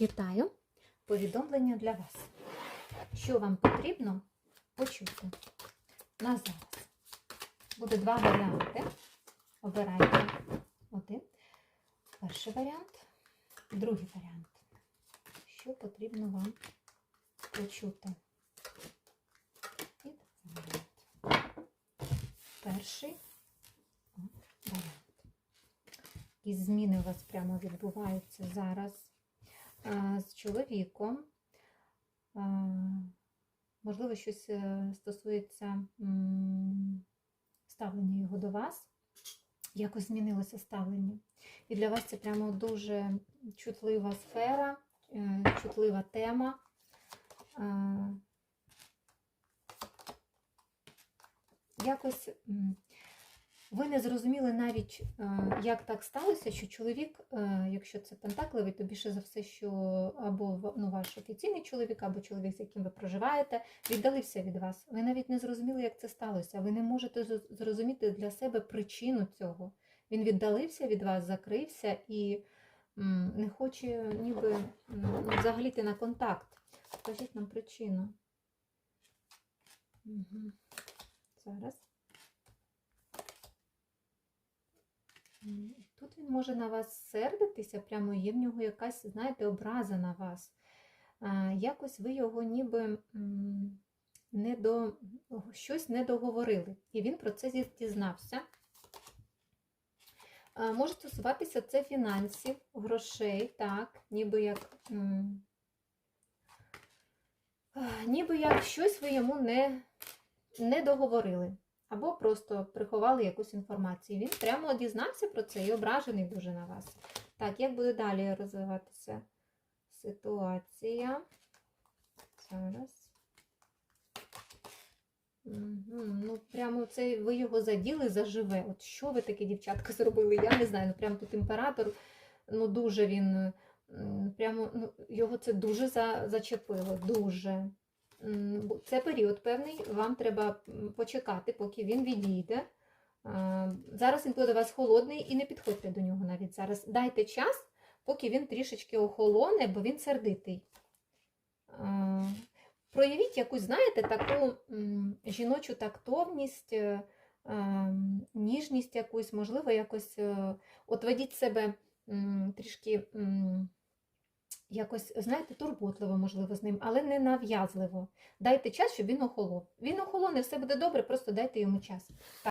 Вітаю! Повідомлення для вас. Що вам потрібно почути на зараз? Буде два варіанти. Обирайте один. Перший варіант, другий варіант. Що потрібно вам почути? І варіант. Перший варіант. Які зміни у вас прямо відбуваються зараз з чоловіком. Можливо, щось е, стосується ставлення його до вас. Якось змінилося ставлення. І для вас це прямо дуже чутлива сфера, е, чутлива тема. Якось ви не зрозуміли навіть, е, як так сталося, що чоловік, е, якщо це пентакливий, то більше за все, що або ну, ваш офіційний чоловік, або чоловік, з яким ви проживаєте, віддалився від вас. Ви навіть не зрозуміли, як це сталося. Ви не можете зрозуміти для себе причину цього. Він віддалився від вас, закрився і не хоче ніби ну, взагалі йти на контакт. Скажіть нам причину. Угу. Зараз. Тут він може на вас сердитися, прямо є в нього якась, знаєте, образа на вас. Якось ви його ніби не до, щось не договорили. І він про це дізнався. Може стосуватися це фінансів, грошей, так, ніби як. Ніби як щось ви йому не, не договорили. Або просто приховали якусь інформацію. Він прямо дізнався про це і ображений дуже на вас. Так, як буде далі розвиватися ситуація? Зараз. Ну, прямо це ви його заділи заживе. От що ви таке, дівчатка, зробили? Я не знаю. Ну, прямо тут імператор, ну дуже він. Прямо ну, його це дуже за, зачепило. Дуже. Це період певний, вам треба почекати, поки він відійде. Зараз він буде у вас холодний і не підходьте до нього навіть зараз. Дайте час, поки він трішечки охолоне, бо він сердитий. Проявіть якусь, знаєте, таку жіночу тактовність, е, ніжність якусь, можливо, якось е, от ведіть себе трішки. Якось, знаєте, турботливо, можливо, з ним, але не нав'язливо. Дайте час, щоб він охолов. Він охолоне, все буде добре, просто дайте йому час.